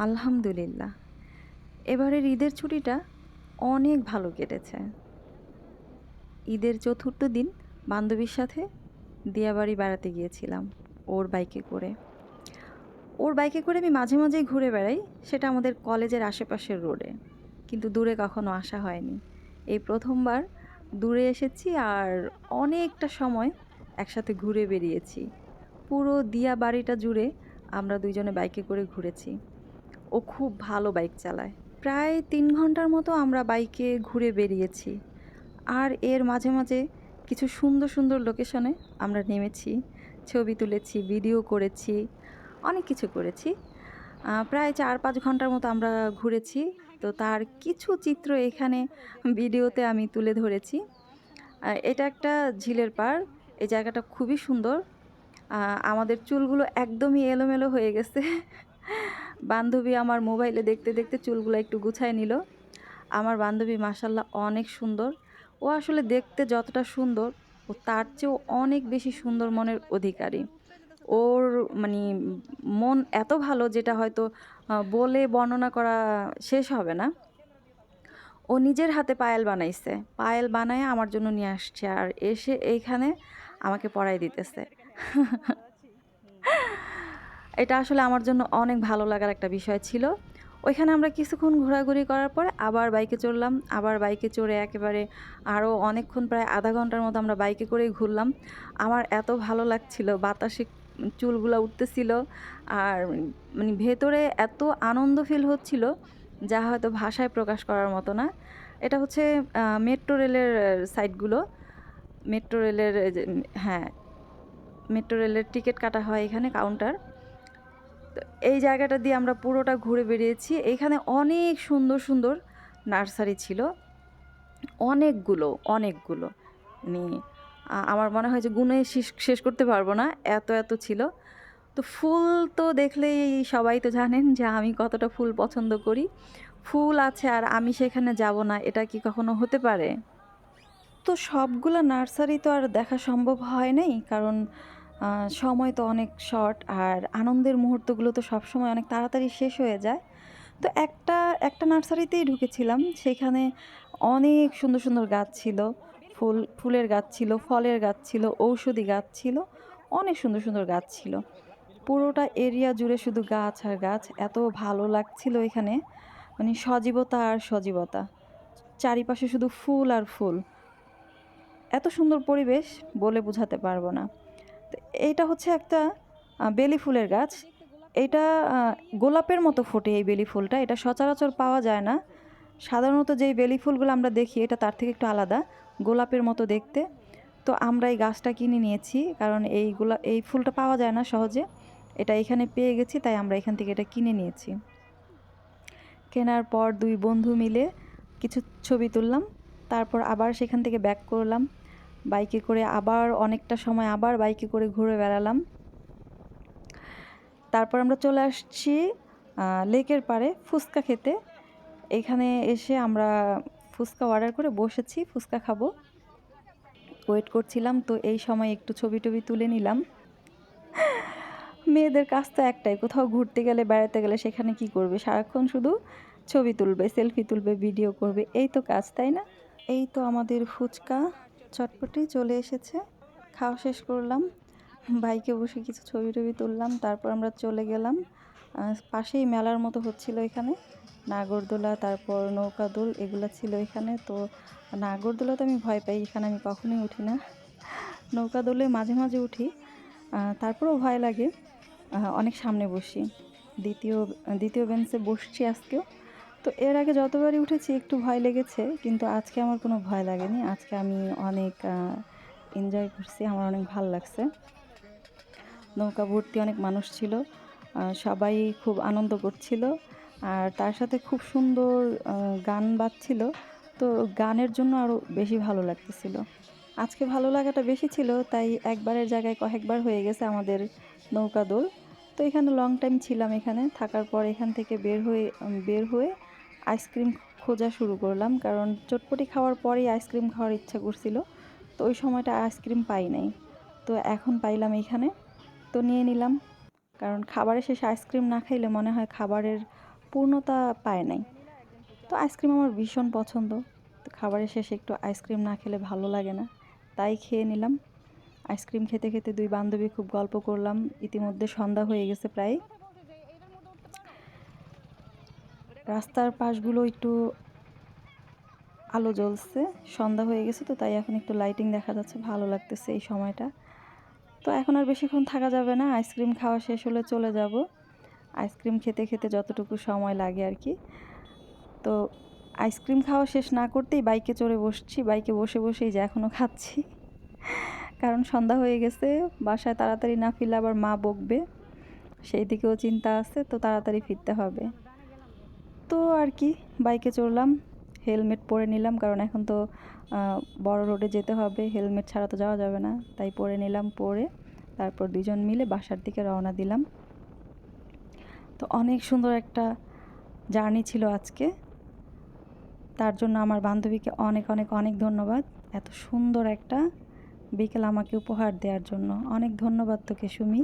আলহামদুলিল্লাহ। এবারের ঈদের ছুটিটা অনেক ভালো কেটেছে। ঈদের চতুর্থ দিন বান্ধবীর সাথে দিয়াবাড়ি বেড়াতে গিয়েছিলাম ওর বাইকে করে। ওর বাইকে করে আমি মাঝে মাঝেই ঘুরে বেড়াই, সেটা আমাদের কলেজের আশেপাশের রোডে। কিন্তু দূরে কখনো আসা হয়নি। এই প্রথমবার দূরে এসেছি আর অনেকটা সময় একসাথে ঘুরে বেরিয়েছি পুরো দিয়া বাড়িটা জুড়ে আমরা দুইজনে বাইকে করে ঘুরেছি। ও খুব ভালো বাইক চালায়। প্রায় তিন ঘণ্টার মতো আমরা বাইকে ঘুরে বেরিয়েছি। আর এর মাঝে মাঝে কিছু সুন্দর সুন্দর লোকেশনে আমরা নেমেছি, ছবি তুলেছি, ভিডিও করেছি, অনেক কিছু করেছি। প্রায় চার পাঁচ ঘণ্টার মতো আমরা ঘুরেছি। তো তার কিছু চিত্র এখানে ভিডিওতে আমি তুলে ধরেছি। এটা একটা ঝিলের পাড়। এই জায়গাটা খুবই সুন্দর। আমাদের চুলগুলো একদমই এলোমেলো হয়ে গেছে। বান্ধবী আমার মোবাইলে দেখতে দেখতে চুলগুলো একটু গুছায় নিল। আমার বান্ধবী মাসাল্লাহ অনেক সুন্দর। ও আসলে দেখতে যতটা সুন্দর, ও তার চেয়েও অনেক বেশি সুন্দর মনের অধিকারী। ওর মানে মন এত ভালো যেটা হয়তো বলে বর্ণনা করা শেষ হবে না। ও নিজের হাতে পায়েল বানাইছে। পায়েল বানায় আমার জন্য নিয়ে আসছে আর এসে এইখানে আমাকে পড়াই দিতেছে। এটা আসলে আমার জন্য অনেক ভালো লাগার একটা বিষয় ছিল। ওইখানে আমরা কিছুক্ষণ ঘোরাঘুরি করার পরে আবার বাইকে চড়লাম। আবার বাইকে চড়ে একেবারে আরও অনেকক্ষণ প্রায় আধা ঘণ্টার মতো আমরা বাইকে করেই ঘুরলাম। আমার এত ভালো লাগছিল, বাতাসে চুলগুলো উঠতেছিল আর মানে ভেতরে এত আনন্দ ফিল হচ্ছিল যা হয়তো ভাষায় প্রকাশ করার মতো না। এটা হচ্ছে মেট্রো রেলের সাইটগুলো। মেট্রো রেলের হ্যাঁ মেট্রো রেলের টিকিট কাটা হয় এখানে, কাউন্টার। তো এই জায়গাটা দিয়ে আমরা পুরোটা ঘুরে বেরিয়েছি। এখানে অনেক সুন্দর সুন্দর নার্সারি ছিল। অনেকগুলো অনেকগুলো। মানে আমার মনে হয় যে গুনে শেষ শেষ করতে পারব না। এত এত ছিল। তো ফুল তো দেখলেই সবাই তো জানেন যে আমি কতটা ফুল পছন্দ করি। ফুল আছে আর আমি সেখানে যাব না, এটা কি কখনো হতে পারে? তো সবগুলো নার্সারি তো আর দেখা সম্ভব হয় নাই, কারণ সময় তো অনেক শর্ট আর আনন্দের মুহূর্তগুলো তো সবসময় অনেক তাড়াতাড়ি শেষ হয়ে যায়। তো একটা একটা নার্সারিতেই ঢুকেছিলাম, সেখানে অনেক সুন্দর সুন্দর গাছ ছিল। ফুল, ফুলের গাছ ছিল, ফলের গাছ ছিল, ঔষধি গাছ ছিল, অনেক সুন্দর সুন্দর গাছ ছিল। পুরোটা এরিয়া জুড়ে শুধু গাছ আর গাছ, এত ভালো লাগছিল এখানে। মানে সজীবতা আর সজীবতা। চারিপাশে শুধু ফুল আর ফুল। এত সুন্দর পরিবেশ বলে বোঝাতে পারব না। তো এইটা হচ্ছে একটা বেলি ফুলের গাছ। এটা গোলাপের মতো ফোটে এই বেলি ফুলটা। এটা সচরাচর পাওয়া যায় না। সাধারণত যেই বেলি ফুলগুলো আমরা দেখি, এটা তার থেকে একটু আলাদা, গোলাপের মতো দেখতে। তো আমরা এই গাছটা কিনে নিয়েছি, কারণ এই গোলা, এই ফুলটা পাওয়া যায় না সহজে। এটা এখানে পেয়ে গেছি, তাই আমরা এখান থেকে এটা কিনে নিয়েছি। কেনার পর দুই বন্ধু মিলে কিছু ছবি তুললাম। তারপর আবার সেখান থেকে ব্যাক করলাম। বাইকে করে আবার অনেকটা সময় আবার বাইকে করে ঘুরে বেড়ালাম। তারপর আমরা চলে আসছি লেকের পাড়ে ফুচকা খেতে। এখানে এসে আমরা ফুচকা অর্ডার করে বসেছি, ফুচকা খাব। ওয়েট করছিলাম, তো এই সময় একটু ছবি টবি তুলে নিলাম। মেয়েদের কাজ তো একটাই, কোথাও ঘুরতে গেলে, বেড়াতে গেলে সেখানে কি করবে? সারাক্ষণ শুধু ছবি তুলবে সেলফি তুলবে ভিডিও করবে, এই তো কাজ, তাই না? এই তো আমাদের ফুচকা। চটপটি চলে এসেছে। খাওয়া শেষ করলাম। বাইকে বসে কিছু ছবি টবি তুললাম। তারপর আমরা চলে গেলাম। পাশেই মেলার মতো হচ্ছিল এখানে। নাগরদোলা, তারপর নৌকা দোল এগুলো ছিল এখানে। তো নাগরদোলা তো আমি ভয় পাই। এখানে আমি কখনোই উঠি না। নৌকা দোলে মাঝে মাঝে উঠি। তারপরেও ভয় লাগে। অনেক সামনে বসি। দ্বিতীয় দ্বিতীয় বেঞ্চে বসছি আজকেও। তো এর আগে যতবারই উঠেছি একটু ভয় লেগেছে, কিন্তু আজকে আমার কোনো ভয় লাগেনি। আজকে আমি অনেক এনজয় করছি, আমার অনেক ভালো লাগছে। নৌকা ভর্তি অনেক মানুষ ছিল সবাই খুব আনন্দ করছিল। আর তার সাথে খুব সুন্দর গান বাজছিল, তো গানের জন্য আরও বেশি ভালো লাগতেছিল। আজকে ভালো লাগাটা বেশি ছিল, তাই একবারের জায়গায় কয়েকবার হয়ে গেছে আমাদের নৌকা দোল তো এখানে লং টাইম ছিলাম এখানে, থাকার পর এখান থেকে বের হয়ে বের হয়ে আইসক্রিম খোঁজা শুরু করলাম, কারণ চটপটি খাওয়ার পরেই আইসক্রিম খাওয়ার ইচ্ছা করছিল। তো ওই সময়টা আইসক্রিম পাই নাই। তো এখন পাইলাম এখানে। তো নিয়ে নিলাম, কারণ খাবারের শেষে আইসক্রিম না খাইলে মনে হয় খাবারের পূর্ণতা পায় নাই। তো আইসক্রিম আমার ভীষণ পছন্দ। তো খাবারের শেষে একটু আইসক্রিম না খেলে ভালো লাগে না। তাই খেয়ে নিলাম। আইসক্রিম খেতে খেতে দুই বান্ধবী খুব গল্প করলাম। ইতিমধ্যে সন্ধ্যা হয়ে গেছে প্রায়। রাস্তার পাশগুলো একটু আলো জ্বলছে, সন্ধ্যা হয়ে গেছে তো, তাই এখন একটু লাইটিং দেখা যাচ্ছে, ভালো লাগতেছে এই সময়টা। তো এখন আর বেশিক্ষণ থাকা যাবে না আইসক্রিম খাওয়া শেষ হলে চলে যাব। আইসক্রিম খেতে খেতে যতটুকু সময় লাগে আর কি। তো আইসক্রিম খাওয়া শেষ না করতেই বাইকে চড়ে বসছি বাইকে বসে বসেই যে এখনও খাচ্ছি। কারণ সন্ধ্যা হয়ে গেছে, বাসায় তাড়াতাড়ি না ফিরলে আবার মা বকবে, সেই দিকেও চিন্তা আছে, তো তাড়াতাড়ি ফিরতে হবে। তো আর কি বাইকে চড়লাম হেলমেট পরে নিলাম, কারণ এখন তো বড় রোডে যেতে হবে হেলমেট ছাড়া তো যাওয়া যাবে না, তাই পরে নিলাম, পরে তারপর দুজন মিলে বাসার দিকে রওনা দিলাম। তো অনেক সুন্দর একটা জার্নি ছিল আজকে। তার জন্য আমার বান্ধবীকে অনেক অনেক অনেক ধন্যবাদ। এত সুন্দর একটা বিকেল আমাকে উপহার দেওয়ার জন্য। অনেক ধন্যবাদ তোকে, সুমি।